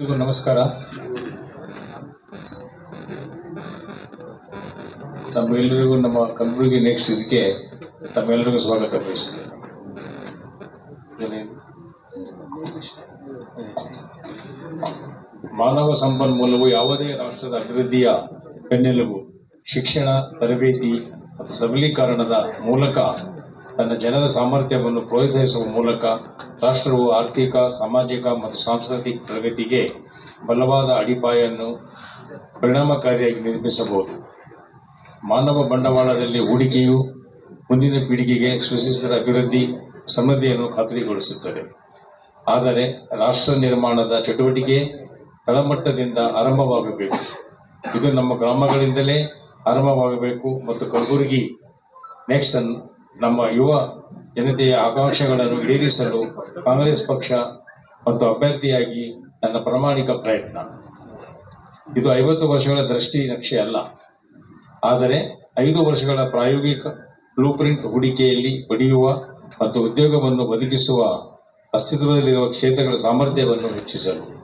ಎಲ್ರಿಗೂ ನಮಸ್ಕಾರ. ತಮ್ಮೆಲ್ಲರಿಗೂ ನಮ್ಮ ಕಲಬುರಗಿ ನೆಕ್ಸ್ಟ್ ಇದಕ್ಕೆ ತಮ್ಮೆಲ್ಲರಿಗೂ ಸ್ವಾಗತ ಬಯಸ್ತೀನಿ ಮಾನವ ಸಂಪನ್ಮೂಲವು ಯಾವುದೇ ರಾಷ್ಟ್ರದ ಅಭಿವೃದ್ಧಿಯ ಬೆನ್ನೆಲುಬು, ಶಿಕ್ಷಣ, ತರಬೇತಿ ಮತ್ತು ಸಬಲೀಕರಣದ ಮೂಲಕ ತನ್ನ ಜನರ ಸಾಮರ್ಥ್ಯವನ್ನು ಪ್ರೋತ್ಸಾಹಿಸುವ ಮೂಲಕ ರಾಷ್ಟ್ರವು ಆರ್ಥಿಕ, ಸಾಮಾಜಿಕ ಮತ್ತು ಸಾಂಸ್ಕೃತಿಕ ಪ್ರಗತಿಗೆ ಬಲವಾದ ಅಡಿಪಾಯವನ್ನು ಪರಿಣಾಮಕಾರಿಯಾಗಿ ನಿರ್ಮಿಸಬಹುದು. ಮಾನವ ಬಂಡವಾಳದಲ್ಲಿ ಹೂಡಿಕೆಯು ಮುಂದಿನ ಪೀಳಿಗೆಗೆ ಸೃಷ್ಟಿಸಿದ ಅಭಿವೃದ್ಧಿ ಸಮೃದ್ಧಿಯನ್ನು ಖಾತ್ರಿಗೊಳಿಸುತ್ತದೆ. ಆದರೆ ರಾಷ್ಟ್ರ ನಿರ್ಮಾಣದ ಚಟುವಟಿಕೆ ತಳಮಟ್ಟದಿಂದ ಆರಂಭವಾಗಬೇಕು. ಇದು ನಮ್ಮ ಗ್ರಾಮಗಳಿಂದಲೇ ಆರಂಭವಾಗಬೇಕು ಮತ್ತು ಕಲಬುರಗಿ ನೆಕ್ಸ್ಟ್ ನಮ್ಮ ಯುವ ಜನತೆಯ ಆಕಾಂಕ್ಷೆಗಳನ್ನು ಈಡೇರಿಸಲು ಕಾಂಗ್ರೆಸ್ ಪಕ್ಷ ಮತ್ತು ಅಭ್ಯರ್ಥಿಯಾಗಿ ನನ್ನ ಪ್ರಾಮಾಣಿಕ ಪ್ರಯತ್ನ. ಇದು ಐವತ್ತು ವರ್ಷಗಳ ದೃಷ್ಟಿ ನಕ್ಷೆ ಅಲ್ಲ. ಆದರೆ ಐದು ವರ್ಷಗಳ ಪ್ರಾಯೋಗಿಕ ಬ್ಲೂಪ್ರಿಂಟ್ ಹೂಡಿಕೆಯಲ್ಲಿ ಪಡೆಯುವ ಮತ್ತು ಉದ್ಯೋಗವನ್ನು ಒದಗಿಸುವ ಅಸ್ತಿತ್ವದಲ್ಲಿರುವ ಕ್ಷೇತ್ರಗಳ ಸಾಮರ್ಥ್ಯವನ್ನು ಹೆಚ್ಚಿಸಲು.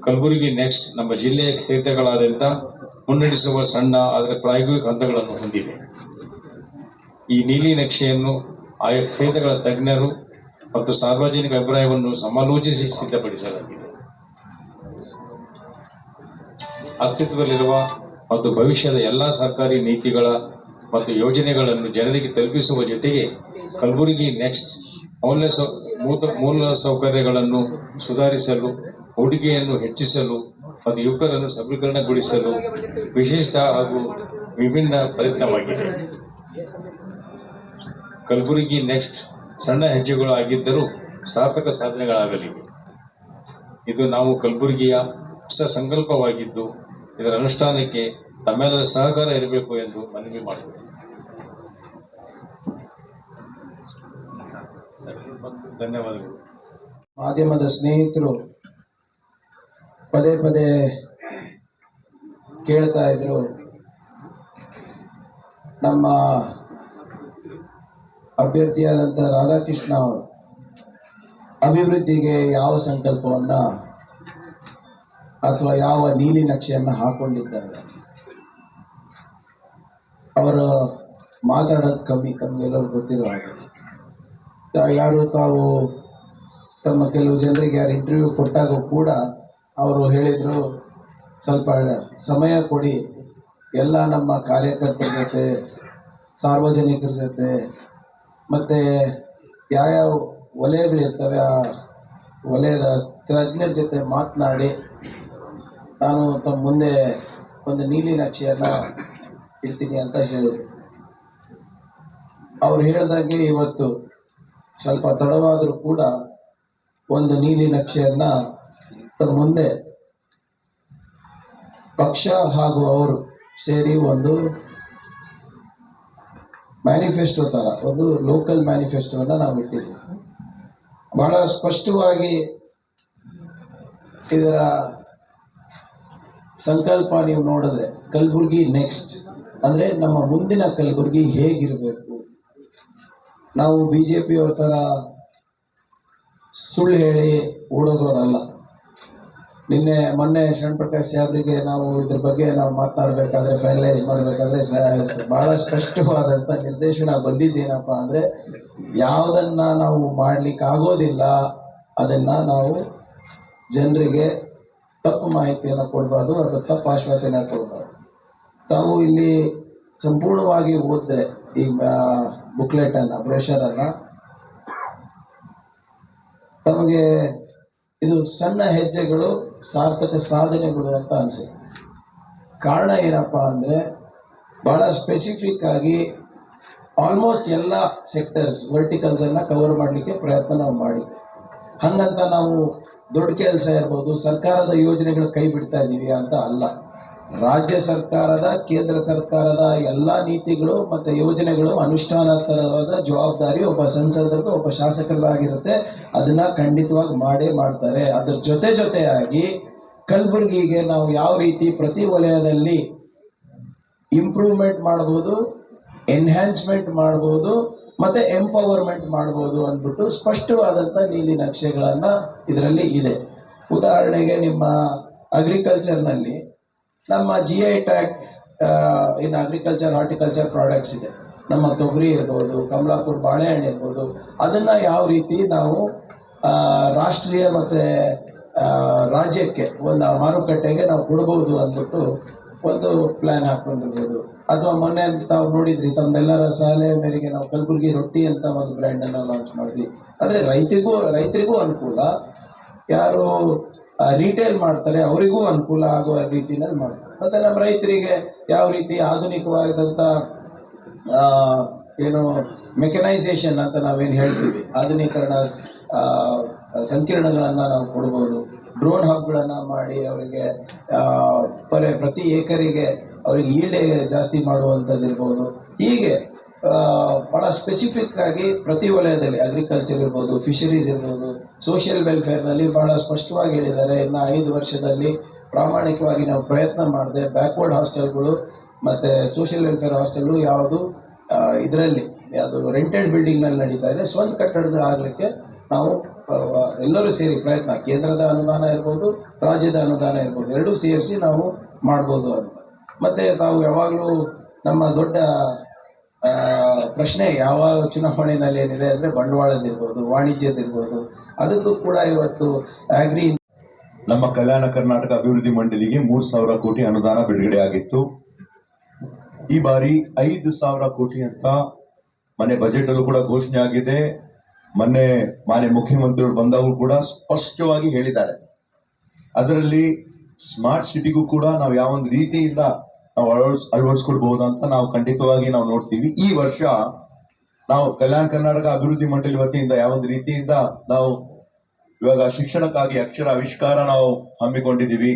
ಕಲಬುರಗಿ ನೆಕ್ಸ್ಟ್ ನಮ್ಮ ಜಿಲ್ಲೆಯ ಕ್ಷೇತ್ರಗಳಾದ್ಯಂತ ಮುನ್ನಡೆಸುವ ಸಣ್ಣ, ಆದರೆ ಪ್ರಾಯೋಗಿಕ ಹಂತಗಳನ್ನು ಹೊಂದಿದೆ. ಈ ನೀಲಿ ನಕ್ಷೆಯನ್ನು ಆಯಾ ಕ್ಷೇತ್ರಗಳ ತಜ್ಞರು ಮತ್ತು ಸಾರ್ವಜನಿಕ ಅಭಿಪ್ರಾಯವನ್ನು ಸಮಾಲೋಚಿಸಿ ಸಿದ್ಧಪಡಿಸಲಾಗಿದೆ. ಅಸ್ತಿತ್ವದಲ್ಲಿರುವ ಮತ್ತು ಭವಿಷ್ಯದ ಎಲ್ಲ ಸರ್ಕಾರಿ ನೀತಿಗಳ ಮತ್ತು ಯೋಜನೆಗಳನ್ನು ಜನರಿಗೆ ತಲುಪಿಸುವ ಜೊತೆಗೆ ಕಲಬುರಗಿ ನೆಕ್ಸ್ಟ್ ಮೌಲ್ಯ ಸೌ ಮೂಲ ಸೌಕರ್ಯಗಳನ್ನು ಸುಧಾರಿಸಲು, ಹೂಡಿಕೆಯನ್ನು ಹೆಚ್ಚಿಸಲು ಮತ್ತು ಯುವಕರನ್ನು ಸಬಲೀಕರಣಗೊಳಿಸಲು ವಿಶಿಷ್ಟ ಹಾಗೂ ವಿಭಿನ್ನ ಪ್ರಯತ್ನವಾಗಿದೆ. ಕಲಬುರಗಿ ನೆಕ್ಸ್ಟ್ ಸಣ್ಣ ಹೆಜ್ಜೆಗಳು ಆಗಿದ್ದರೂ ಸಾರ್ಥಕ ಸಾಧನೆಗಳಾಗಲಿವೆ ಇದು ನಾವು ಕಲಬುರಗಿಯ ಹೊಸ ಸಂಕಲ್ಪವಾಗಿದ್ದು, ಇದರ ಅನುಷ್ಠಾನಕ್ಕೆ ತಮ್ಮೆಲ್ಲರ ಸಹಕಾರ ಇರಬೇಕು ಎಂದು ಮನವಿ ಮಾಡುತ್ತೇನೆ ಧನ್ಯವಾದಗಳು. ಮಾಧ್ಯಮದ ಸ್ನೇಹಿತರು ಪದೇ ಪದೇ ಕೇಳ್ತಾ ಇದ್ರು, ನಮ್ಮ ಅಭ್ಯರ್ಥಿಯಾದಂಥ ರಾಧಾಕೃಷ್ಣ ಅವರು ಅಭಿವೃದ್ಧಿಗೆ ಯಾವ ಸಂಕಲ್ಪವನ್ನ ಅಥವಾ ಯಾವ ನೀಲಿ ನಕ್ಷೆಯನ್ನು ಹಾಕೊಂಡಿದ್ದಾರೆ. ಅವರು ಮಾತಾಡೋದು ಕಮ್ಮಿ ತಮಗೆಲ್ಲರೂ ಗೊತ್ತಿರೋ ಹಾಗೆ. ಯಾರು ತಾವು ತಮ್ಮ ಕೆಲವು ಜನರಿಗೆ ಯಾರು ಇಂಟರ್ವ್ಯೂ ಕೊಟ್ಟಾಗ ಕೂಡ ಅವರು ಹೇಳಿದರು, ಸ್ವಲ್ಪ ಸಮಯ ಕೊಡಿ, ಎಲ್ಲ ನಮ್ಮ ಕಾರ್ಯಕರ್ತರ ಜೊತೆ, ಸಾರ್ವಜನಿಕರ ಜೊತೆ ಮತ್ತು ಯಾವ್ಯಾವ ವಲಯಗಳಿರ್ತವೆ ಆ ವಲಯದ ತಜ್ಞರ ಜೊತೆ ಮಾತನಾಡಿ ನಾನು ತಮ್ಮ ಮುಂದೆ ಒಂದು ನೀಲಿ ನಕ್ಷೆಯನ್ನು ಇಡ್ತೀನಿ ಅಂತ ಹೇಳಿದರು. ಅವ್ರು ಹೇಳಿದಾಗೆ ಇವತ್ತು ಸ್ವಲ್ಪ ತಡವಾದರೂ ಕೂಡ ಒಂದು ನೀಲಿ ನಕ್ಷೆಯನ್ನು ತಮ್ಮ ಮುಂದೆ ಪಕ್ಷ ಹಾಗೂ ಅವರು ಸೇರಿ ಒಂದು ಮ್ಯಾನಿಫೆಸ್ಟೋ ಥರ ಒಂದು ಲೋಕಲ್ ಮ್ಯಾನಿಫೆಸ್ಟೋವನ್ನು ನಾವು ಇಟ್ಟಿದ್ದೀವಿ. ಬಹಳ ಸ್ಪಷ್ಟವಾಗಿ ಇದರ ಸಂಕಲ್ಪ ನೀವು ನೋಡಿದ್ರೆ, ಕಲಬುರ್ಗಿ ನೆಕ್ಸ್ಟ್ ಅಂದರೆ ನಮ್ಮ ಮುಂದಿನ ಕಲಬುರ್ಗಿ ಹೇಗಿರಬೇಕು? ನಾವು ಬಿ ಜೆ ಪಿಯವ್ರ ಥರ ಸುಳ್ಳು ಹೇಳಿ ಓಡೋದವರಲ್ಲ. ನಿನ್ನೆ ಮೊನ್ನೆ ಶರಣ್ ಪ್ರಕಾಶ್ ಸಾಹೇಬ್ರಿಗೆ ನಾವು ಇದ್ರ ಬಗ್ಗೆ ನಾವು ಮಾತನಾಡಬೇಕಾದ್ರೆ ಫೈನಲೈಸ್ ಮಾಡಬೇಕಾದ್ರೆ ಬಹಳ ಸ್ಪಷ್ಟವಾದಂತ ನಿರ್ದೇಶನ ಬಂದಿದ್ದೇನಪ್ಪ ಅಂದರೆ, ಯಾವುದನ್ನ ನಾವು ಮಾಡ್ಲಿಕ್ಕೆ ಆಗೋದಿಲ್ಲ ಅದನ್ನ ನಾವು ಜನರಿಗೆ ತಪ್ಪು ಮಾಹಿತಿಯನ್ನು ಕೊಡಬಾರ್ದು, ಅದು ತಪ್ಪು ಆಶ್ವಾಸನೆ ಕೊಡಬಾರ್ದು. ತಾವು ಇಲ್ಲಿ ಸಂಪೂರ್ಣವಾಗಿ ಓದಿದ್ರೆ ಈ ಬುಕ್ಲೆಟನ್ನು ಬ್ರೋಷರನ್ನು ತಮಗೆ ಇದು ಸಣ್ಣ ಹೆಜ್ಜೆಗಳು ಸಾರ್ಥಕ ಸಾಧನೆಗಳು ಅಂತ ಅನಿಸುತ್ತೆ. ಕಾರಣ ಏನಪ್ಪ ಅಂದರೆ ಭಾಳ ಸ್ಪೆಸಿಫಿಕ್ ಆಗಿ ಆಲ್ಮೋಸ್ಟ್ ಎಲ್ಲ ಸೆಕ್ಟರ್ಸ್ ವರ್ಟಿಕಲ್ಸನ್ನು ಕವರ್ ಮಾಡಲಿಕ್ಕೆ ಪ್ರಯತ್ನ ನಾವು ಮಾಡಿ ಹಂಗಂತ ನಾವು ದೊಡ್ಡ ಕೆಲಸ ಇರ್ಬೋದು, ಸರ್ಕಾರದ ಯೋಜನೆಗಳು ಕೈ ಬಿಡ್ತಾ ಇದ್ದೀವಿ ಅಂತ ಅಲ್ಲ. ರಾಜ್ಯ ಸರ್ಕಾರದ, ಕೇಂದ್ರ ಸರ್ಕಾರದ ಎಲ್ಲ ನೀತಿಗಳು ಮತ್ತು ಯೋಜನೆಗಳು ಅನುಷ್ಠಾನದ ಜವಾಬ್ದಾರಿ ಒಬ್ಬ ಸಂಸದರದ್ದು, ಒಬ್ಬ ಶಾಸಕರದಾಗಿರುತ್ತೆ ಅದನ್ನ ಖಂಡಿತವಾಗಿ ಮಾಡೇ ಮಾಡ್ತಾರೆ. ಅದ್ರ ಜೊತೆ ಜೊತೆಯಾಗಿ ಕಲಬುರಗಿಗೆ ನಾವು ಯಾವ ರೀತಿ ಪ್ರತಿ ವಲಯದಲ್ಲಿ ಇಂಪ್ರೂವ್ಮೆಂಟ್ ಮಾಡ್ಬೋದು ಎನ್ಹ್ಯಾನ್ಸ್ಮೆಂಟ್ ಮಾಡ್ಬೋದು, ಮತ್ತೆ ಎಂಪವರ್ಮೆಂಟ್ ಮಾಡ್ಬೋದು ಅಂದ್ಬಿಟ್ಟು ಸ್ಪಷ್ಟವಾದಂಥ ನೀಲಿ ನಕ್ಷೆಗಳನ್ನು ಇದರಲ್ಲಿ ಇದೆ. ಉದಾಹರಣೆಗೆ ನಿಮ್ಮ ಅಗ್ರಿಕಲ್ಚರ್ನಲ್ಲಿ ನಮ್ಮ G I tag in agriculture horticulture products ಇದೆ. ನಮ್ಮ ತೊಗರಿ ಇರ್ಬೋದು, ಕಮಲಾಪುರ ಬಾಳೆಹಣ್ಣು ಇರ್ಬೋದು, ಅದನ್ನು ಯಾವ ರೀತಿ ನಾವು ರಾಷ್ಟ್ರೀಯ ಮತ್ತು ರಾಜ್ಯಕ್ಕೆ ಒಂದು ಮಾರುಕಟ್ಟೆಗೆ ನಾವು ಕೊಡ್ಬೋದು ಅಂದ್ಬಿಟ್ಟು ಒಂದು ಪ್ಲ್ಯಾನ್ ಹಾಕ್ಕೊಂಡಿರ್ಬೋದು ಅಥವಾ ಮೊನ್ನೆ ತಾವು ನೋಡಿದ್ರಿ, ತಮ್ಮೆಲ್ಲರ ಸಲಹೆ ಮೇರೆಗೆ ನಾವು ಕಲಬುರಗಿ ರೊಟ್ಟಿ ಅಂತ ಒಂದು ಬ್ರ್ಯಾಂಡನ್ನು ಲಾಂಚ್ ಮಾಡಿದ್ವಿ. ಆದರೆ ರೈತರಿಗೂ ರೈತರಿಗೂ ಅನುಕೂಲ. ಯಾರು ರಿಟೇಲ್ ಮಾಡ್ತಾರೆ, ಅವರಿಗೂ ಅನುಕೂಲ ಆಗುವ ರೀತಿಯಲ್ಲಿ ಮಾಡ್ತಾರೆ. ಮತ್ತು ನಮ್ಮ ರೈತರಿಗೆ ಯಾವ ರೀತಿ ಆಧುನಿಕವಾದಂಥ ಏನು ಮೆಕನೈಸೇಷನ್ ಅಂತ ನಾವೇನು ಹೇಳ್ತೀವಿ? ಆಧುನೀಕರಣ ಸಂಕೀರ್ಣಗಳನ್ನು ನಾವು ಕೊಡ್ಬೋದು. ಡ್ರೋನ್ ಹಬ್ಗಳನ್ನು ಮಾಡಿ ಅವರಿಗೆ ಪರ, ಪ್ರತಿ ಏಕರಿಗೆ ಅವರಿಗೆ ಈಡೆ ಜಾಸ್ತಿ ಮಾಡುವಂಥದ್ದು ಇರ್ಬೋದು. ಹೀಗೆ ಭಾಳ ಸ್ಪೆಸಿಫಿಕ್ ಆಗಿ ಪ್ರತಿ ವಲಯದಲ್ಲಿ ಅಗ್ರಿಕಲ್ಚರ್ ಇರ್ಬೋದು ಫಿಶರೀಸ್ ಇರ್ಬೋದು ಸೋಷಿಯಲ್ ವೆಲ್ಫೇರ್ನಲ್ಲಿ ಭಾಳ ಸ್ಪಷ್ಟವಾಗಿ ಹೇಳಿದ್ದಾರೆ, ಇನ್ನು ಐದು ವರ್ಷದಲ್ಲಿ ಪ್ರಾಮಾಣಿಕವಾಗಿ ನಾವು ಪ್ರಯತ್ನ ಮಾಡಿದೆ, ಬ್ಯಾಕ್ವರ್ಡ್ ಹಾಸ್ಟೆಲ್ಗಳು ಮತ್ತು ಸೋಷಿಯಲ್ ವೆಲ್ಫೇರ್ ಹಾಸ್ಟೆಲ್ಗಳು ಯಾವುದು ಇದರಲ್ಲಿ, ಯಾವುದು ರೆಂಟೆಡ್ ಬಿಲ್ಡಿಂಗ್ನಲ್ಲಿ ನಡೀತಾ ಇದೆ. ಸ್ವಂತ ಕಟ್ಟಡಗಳಾಗಲಿಕ್ಕೆ ನಾವು ಎಲ್ಲರೂ ಸೇರಿ ಪ್ರಯತ್ನ, ಕೇಂದ್ರದ ಅನುದಾನ ಇರ್ಬೋದು, ರಾಜ್ಯದ ಅನುದಾನ ಇರ್ಬೋದು, ಎರಡೂ ಸೇರಿಸಿ ನಾವು ಮಾಡ್ಬೋದು ಅಂತ. ಮತ್ತು ತಾವು ಯಾವಾಗಲೂ ನಮ್ಮ ದೊಡ್ಡ ಪ್ರಶ್ನೆ ಯಾವ ಚುನಾವಣೆಯಲ್ಲಿ ಏನಿದೆ ಅಂದರೆ ಬಂಡವಾಳದಿರ್ಬೋದು ವಾಣಿಜ್ಯದಿರ್ಬೋದು ಅದಕ್ಕೂ ಕೂಡ ಇವತ್ತು ಆಗ್ರಿ ನಮ್ಮ ಕಲ್ಯಾಣ ಕರ್ನಾಟಕ ಅಭಿವೃದ್ಧಿ ಮಂಡಳಿಗೆ ಮೂರು ಸಾವಿರ ಕೋಟಿ ಅನುದಾನ ಬಿಡುಗಡೆ ಆಗಿತ್ತು. ಈ ಬಾರಿ ಐದು ಸಾವಿರ ಕೋಟಿ ಅಂತ ಮನೆ ಬಜೆಟ್ ಅಲ್ಲೂ ಕೂಡ ಘೋಷಣೆ ಆಗಿದೆ. ಮೊನ್ನೆ ಮಾನ್ಯ ಮುಖ್ಯಮಂತ್ರಿಗಳು ಬಂದವರು ಕೂಡ ಸ್ಪಷ್ಟವಾಗಿ ಹೇಳಿದ್ದಾರೆ. ಅದರಲ್ಲಿ ಸ್ಮಾರ್ಟ್ ಸಿಟಿಗೂ ಕೂಡ ನಾವು ಯಾವೊಂದು ರೀತಿಯಿಂದ ನಾವು ಅಳವಡಿಸ್ ಅಳವಡಿಸ್ಕೊಡ್ಬಹುದು ಅಂತ ನಾವು ಖಂಡಿತವಾಗಿ ನಾವು ನೋಡ್ತೀವಿ. ಈ ವರ್ಷ ನಾವು ಕಲ್ಯಾಣ ಕರ್ನಾಟಕ ಅಭಿವೃದ್ಧಿ ಮಂಡಳಿ ವತಿಯಿಂದ ಯಾವೊಂದು ರೀತಿಯಿಂದ ನಾವು ಇವಾಗ ಶಿಕ್ಷಣಕ್ಕಾಗಿ ಅಕ್ಷರ ಆವಿಷ್ಕಾರ ನಾವು ಹಮ್ಮಿಕೊಂಡಿದ್ದೀವಿ.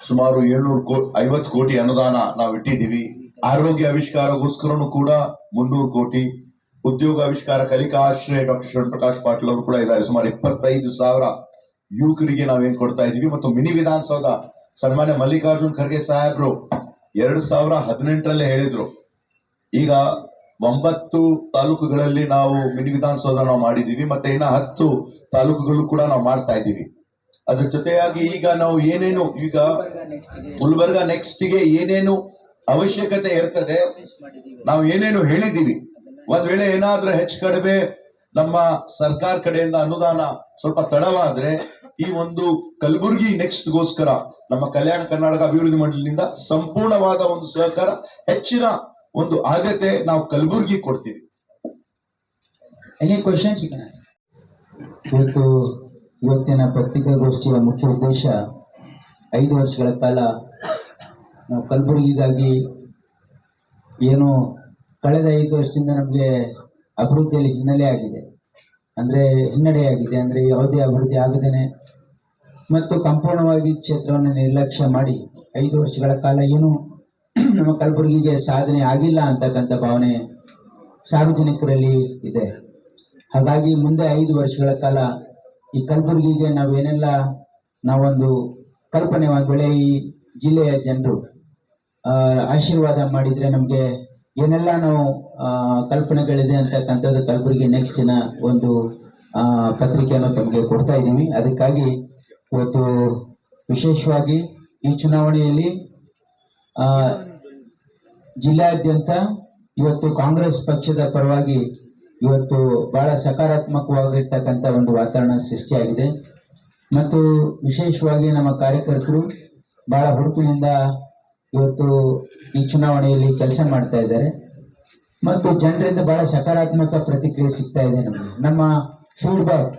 ಸುಮಾರು ಏಳ್ನೂರು ಕೋ ಐವತ್ತು ಕೋಟಿ ಅನುದಾನ ನಾವು ಇಟ್ಟಿದ್ದೀವಿ. ಆರೋಗ್ಯ ಆವಿಷ್ಕಾರಗೋಸ್ಕರನು ಕೂಡ ಮುನ್ನೂರು ಕೋಟಿ. ಉದ್ಯೋಗ ಆವಿಷ್ಕಾರ ಕಲಿಕಾ ಆಶ್ರಯ ಡಾಕ್ಟರ್ ಶಿವಪ್ರಕಾಶ್ ಪಾಟೀಲ್ ಅವರು ಕೂಡ ಇದ್ದಾರೆ. ಸುಮಾರು ಇಪ್ಪತ್ತೈದು ಸಾವಿರ ಯುವಕರಿಗೆ ನಾವೇನ್ ಕೊಡ್ತಾ ಇದೀವಿ ಮತ್ತು ಮಿನಿ ವಿಧಾನಸೌಧ ಸನ್ಮಾನ್ಯ ಮಲ್ಲಿಕಾರ್ಜುನ್ ಖರ್ಗೆ ಸಾಹೇಬ್ರು ಎರಡ್ ಸಾವಿರ ಹದಿನೆಂಟರಲ್ಲೇ ಹೇಳಿದ್ರು. ಈಗ ಒಂಬತ್ತು ತಾಲೂಕುಗಳಲ್ಲಿ ನಾವು ಮಿನಿ ವಿಧಾನಸೌಧ ನಾವು ಮಾಡಿದ್ದೀವಿ, ಮತ್ತೆ ಇನ್ನ ಹತ್ತು ತಾಲೂಕುಗಳು ಕೂಡ ನಾವು ಮಾಡ್ತಾ ಇದ್ದೀವಿ. ಅದ್ರ ಜೊತೆಯಾಗಿ ಈಗ ನಾವು ಏನೇನು, ಈಗ ಗುಲ್ಬರ್ಗ ನೆಕ್ಸ್ಟ್ಗೆ ಏನೇನು ಅವಶ್ಯಕತೆ ಇರ್ತದೆ, ನಾವು ಏನೇನು ಹೇಳಿದೀವಿ ಒಂದ್ ವೇಳೆ ಏನಾದ್ರೂ ಹೆಚ್ಚು ಕಡಿಮೆ ನಮ್ಮ ಸರ್ಕಾರ ಕಡೆಯಿಂದ ಅನುದಾನ ಸ್ವಲ್ಪ ತಡವಾದ್ರೆ ಈ ಒಂದು ಕಲಬುರಗಿ ನೆಕ್ಸ್ಟ್ ಗೋಸ್ಕರ ನಮ್ಮ ಕಲ್ಯಾಣ ಕರ್ನಾಟಕ ಅಭಿವೃದ್ಧಿ ಮಂಡಳಿಯಿಂದ ಸಂಪೂರ್ಣವಾದ ಒಂದು ಸಹಕಾರ ಹೆಚ್ಚಿನ ಒಂದು ಆದ್ಯತೆ ನಾವು ಕಲಬುರ್ಗಿ ಕೊಡ್ತೀವಿ. ಎನಿ ಇವತ್ತು ಇವತ್ತಿನ ಪತ್ರಿಕಾಗೋಷ್ಠಿಯ ಮುಖ್ಯ ಉದ್ದೇಶ ಐದು ವರ್ಷಗಳ ಕಾಲ ನಾವು ಕಲಬುರ್ಗಿಗಾಗಿ ಏನು ಕಳೆದ ಐದು ವರ್ಷದಿಂದ ನಮಗೆ ಅಭಿವೃದ್ಧಿಯಲ್ಲಿ ಹಿನ್ನೆಲೆ ಆಗಿದೆ. ಅಂದರೆ ಹಿನ್ನಡೆಯಾಗಿದೆ ಅಂದರೆ ಯಾವುದೇ ಅಭಿವೃದ್ಧಿ ಆಗದೇನೆ ಮತ್ತು ಸಂಪೂರ್ಣವಾಗಿ ಕ್ಷೇತ್ರವನ್ನು ನಿರ್ಲಕ್ಷ್ಯ ಮಾಡಿ ಐದು ವರ್ಷಗಳ ಕಾಲ ಏನು ನಮ್ಮ ಕಲಬುರಗಿಗೆ ಸಾಧನೆ ಆಗಿಲ್ಲ ಅಂತಕ್ಕಂಥ ಭಾವನೆ ಸಾರ್ವಜನಿಕರಲ್ಲಿ ಇದೆ. ಹಾಗಾಗಿ ಮುಂದೆ ಐದು ವರ್ಷಗಳ ಕಾಲ ಈ ಕಲಬುರಗಿಗೆ ನಾವೇನೆಲ್ಲ ನಾವೊಂದು ಕಲ್ಪನೆ ಬೆಳೆ ಈ ಜಿಲ್ಲೆಯ ಜನರು ಆಶೀರ್ವಾದ ಮಾಡಿದ್ರೆ ನಮಗೆ ಏನೆಲ್ಲ ನಾವು ಕಲ್ಪನೆಗಳಿದೆ ಅಂತಕ್ಕಂಥದ್ದು ಕಲಬುರಗಿ ನೆಕ್ಸ್ಟ್ನ ಒಂದು ಪತ್ರಿಕೆಯನ್ನು ತಮಗೆ ಕೊಡ್ತಾ ಇದ್ದೀವಿ. ಅದಕ್ಕಾಗಿ ಇವತ್ತು ವಿಶೇಷವಾಗಿ ಈ ಚುನಾವಣೆಯಲ್ಲಿ ಆ, ಜಿಲ್ಲಾದ್ಯಂತ ಇವತ್ತು ಕಾಂಗ್ರೆಸ್ ಪಕ್ಷದ ಪರವಾಗಿ ಇವತ್ತು ಬಹಳ ಸಕಾರಾತ್ಮಕವಾಗಿರ್ತಕ್ಕಂಥ ಒಂದು ವಾತಾವರಣ ಸೃಷ್ಟಿಯಾಗಿದೆ. ಮತ್ತು ವಿಶೇಷವಾಗಿ ನಮ್ಮ ಕಾರ್ಯಕರ್ತರು ಬಹಳ ಹುಡುಕಿನಿಂದ ಇವತ್ತು ಈ ಚುನಾವಣೆಯಲ್ಲಿ ಕೆಲಸ ಮಾಡ್ತಾ ಇದ್ದಾರೆ. ಮತ್ತು ಜನರಿಂದ ಬಹಳ ಸಕಾರಾತ್ಮಕ ಪ್ರತಿಕ್ರಿಯೆ ಸಿಗ್ತಾ ಇದೆ ನಮಗೆ. ನಮ್ಮ ಫೀಡ್ಬ್ಯಾಕ್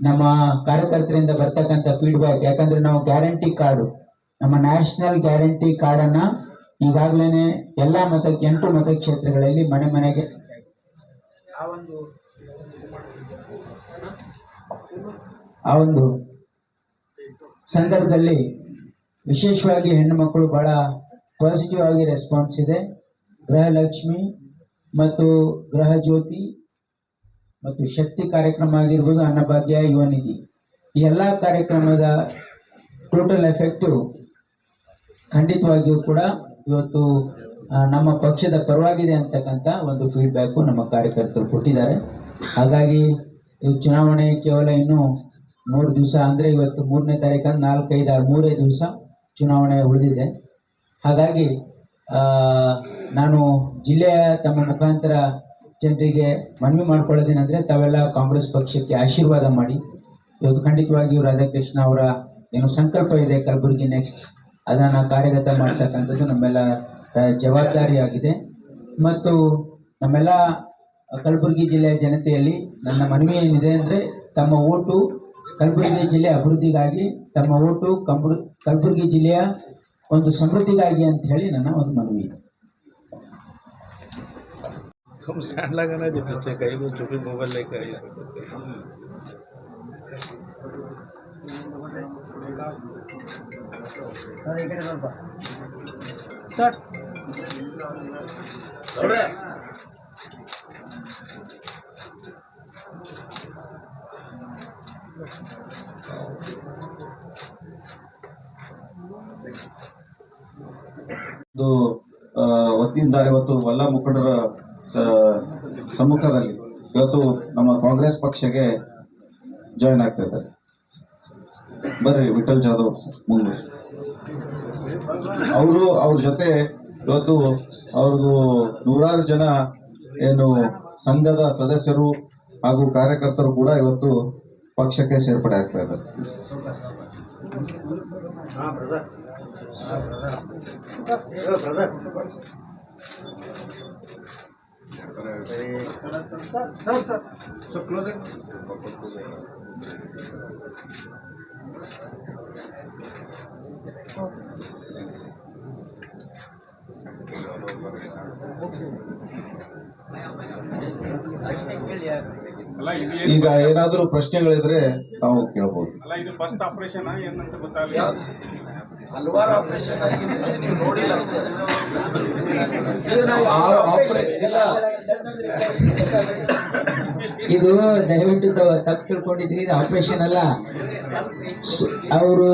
ನಮ್ಮ ಕಾರ್ಯಕರ್ತರಿಂದ ಬರ್ತಕ್ಕಂಥ ಫೀಡ್ಬ್ಯಾಕ್ ಯಾಕಂದ್ರೆ ನಾವು ಗ್ಯಾರಂಟಿ ಕಾರ್ಡು ನಮ್ಮ ನ್ಯಾಷನಲ್ ಗ್ಯಾರಂಟಿ ಕಾರ್ಡನ್ನ ಈಗಾಗಲೇ ಎಲ್ಲ ಮತ ಎಂಟು ಮತಕ್ಷೇತ್ರಗಳಲ್ಲಿ ಮನೆ ಮನೆಗೆ. ಆ ಒಂದು ಆ ಒಂದು ಸಂದರ್ಭದಲ್ಲಿ ವಿಶೇಷವಾಗಿ ಹೆಣ್ಣು ಮಕ್ಕಳು ಬಹಳ ಪಾಸಿಟಿವ್ ಆಗಿ ರೆಸ್ಪಾನ್ಸ್ ಇದೆ. ಗೃಹಲಕ್ಷ್ಮಿ ಮತ್ತು ಗೃಹ ಜ್ಯೋತಿ ಮತ್ತು ಶಕ್ತಿ ಕಾರ್ಯಕ್ರಮ ಆಗಿರ್ಬೋದು ಅನ್ನಭಾಗ್ಯ ಯುವ ನಿಧಿ. ಈ ಎಲ್ಲ ಕಾರ್ಯಕ್ರಮದ ಟೋಟಲ್ ಎಫೆಕ್ಟು ಖಂಡಿತವಾಗಿಯೂ ಕೂಡ ಇವತ್ತು ನಮ್ಮ ಪಕ್ಷದ ಪರವಾಗಿದೆ ಅಂತಕ್ಕಂಥ ಒಂದು ಫೀಡ್ಬ್ಯಾಕು ನಮ್ಮ ಕಾರ್ಯಕರ್ತರು ಕೊಟ್ಟಿದ್ದಾರೆ. ಹಾಗಾಗಿ ಚುನಾವಣೆ ಕೇವಲ ಇನ್ನು ಮೂರು ದಿವಸ ಅಂದರೆ ಇವತ್ತು ಮೂರನೇ ತಾರೀಕು ನಾಲ್ಕೈದು ಆರು, ಮೂರೇ ದಿವಸ ಚುನಾವಣೆ ಉಳಿದಿದೆ. ಹಾಗಾಗಿ ನಾನು ಜಿಲ್ಲೆಯ ತಮ್ಮ ಮುಖಾಂತರ ಜನರಿಗೆ ಮನವಿ ಮಾಡ್ಕೊಳ್ಳೋದೇನೆಂದರೆ, ತಾವೆಲ್ಲ ಕಾಂಗ್ರೆಸ್ ಪಕ್ಷಕ್ಕೆ ಆಶೀರ್ವಾದ ಮಾಡಿ. ಇವತ್ತು ಖಂಡಿತವಾಗಿಯೂ ರಾಧಾಕೃಷ್ಣ ಅವರ ಏನು ಸಂಕಲ್ಪ ಇದೆ ಕಲಬುರಗಿ ನೆಕ್ಸ್ಟ್ ಅದನ್ನು ಕಾರ್ಯಗತ ಮಾಡ್ತಕ್ಕಂಥದ್ದು ನಮ್ಮೆಲ್ಲ ಆ, ಜವಾಬ್ದಾರಿಯಾಗಿದೆ ಮತ್ತು ನಮ್ಮೆಲ್ಲ ಕಲಬುರಗಿ ಜಿಲ್ಲೆಯ ಜನತೆಯಲ್ಲಿ ನನ್ನ ಮನವಿ ಏನಿದೆ ಅಂದರೆ ತಮ್ಮ ಓಟು ಕಲಬುರಗಿ ಜಿಲ್ಲೆ ಅಭಿವೃದ್ಧಿಗಾಗಿ ತಮ್ಮ ಓಟು ಕಂಬುರ್ ಕಲಬುರಗಿ ಜಿಲ್ಲೆಯ ಒಂದು ಸಮೃದ್ಧಿಗಾಗಿ ಅಂತ ಹೇಳಿ ನನ್ನ ಒಂದು ಮನವಿ ಇದೆ तुम स्टैंड लगाना जो पीछे कहीं वो चुपी मोबाइल लेकर आई ವತಿಯಿಂದ ಇವತ್ತು ಎಲ್ಲ ಮುಖಂಡರ ಸಮ್ಮುಖದಲ್ಲಿ ಇವತ್ತು ನಮ್ಮ ಕಾಂಗ್ರೆಸ್ ಪಕ್ಷಕ್ಕೆ ಜಾಯಿನ್ ಆಗ್ತಾ ಇದ್ದಾರೆ. ಬರ್ರಿ ವಿಠಲ್ ಜಾಧವ್ ಮುಂದೆ ಅವರು ಅವ್ರ ಜೊತೆ ಇವತ್ತು ಅವ್ರದ್ದು ನೂರಾರು ಜನ ಏನು ಸಂಘದ ಸದಸ್ಯರು ಹಾಗೂ ಕಾರ್ಯಕರ್ತರು ಕೂಡ ಇವತ್ತು ಪಕ್ಷಕ್ಕೆ ಸೇರ್ಪಡೆ ಆಗ್ತಾ ಇದ್ದಾರೆ ಸರ್ ಇದು ಈಗ ಏನಾದರೂ ಪ್ರಶ್ನೆಗಳಿದ್ರೆ ನಾವು ಕೇಳಬಹುದು ಅಲ್ಲ ಇದು ಫಸ್ಟ್ ಆಪರೇಷನ್ ಏನಂತ ಗೊತ್ತಾಗಲಿಲ್ಲ. ಹಲವಾರು ಆಪರೇಷನ್ ಆಗಿದೆ. ನೀವು ನೋಡಿಲ್ಲ ಅಷ್ಟೇ. ಇಲ್ಲ. ಇದು ದಯವಿಟ್ಟು ತಪ್ಪು ತಿಳ್ಕೊಂಡಿದ್ರಿ ಇದು ಆಪರೇಷನ್ ಅಲ್ಲ. ಅವರು